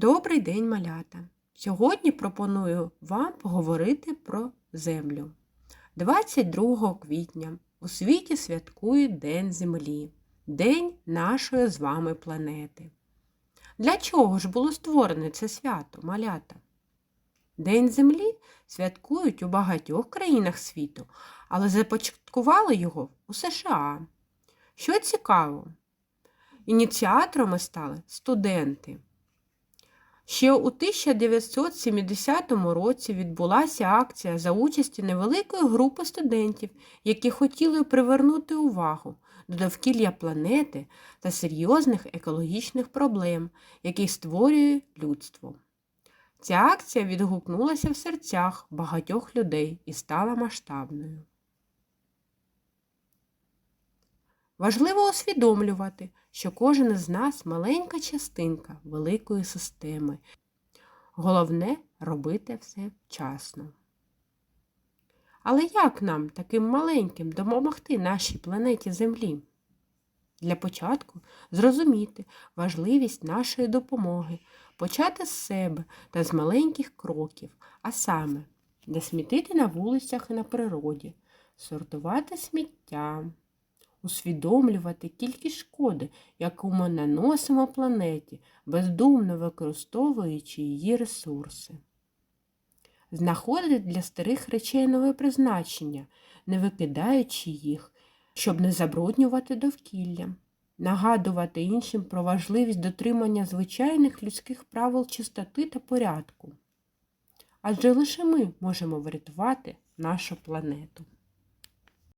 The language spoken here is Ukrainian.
Добрий день, малята! Сьогодні пропоную вам поговорити про землю. 22 квітня у світі святкують День Землі, День нашої з вами планети. Для чого ж було створене це свято, малята? День Землі святкують у багатьох країнах світу, але започаткували його у США. Що цікаво, ініціаторами стали студенти. Ще у 1970 році відбулася акція за участі невеликої групи студентів, які хотіли привернути увагу до довкілля планети та серйозних екологічних проблем, які створює людство. Ця акція відгукнулася в серцях багатьох людей і стала масштабною. Важливо усвідомлювати, що кожен із нас маленька частинка великої системи. Головне робити все вчасно. Але як нам, таким маленьким, допомогти нашій планеті Землі? Для початку зрозуміти важливість нашої допомоги, почати з себе та з маленьких кроків, а саме не смітити на вулицях і на природі, сортувати сміття усвідомлювати кількість шкоди, яку ми наносимо планеті, бездумно використовуючи її ресурси. Знаходити для старих речей нове призначення, не викидаючи їх, щоб не забруднювати довкілля, нагадувати іншим про важливість дотримання звичайних людських правил чистоти та порядку. Адже лише ми можемо врятувати нашу планету.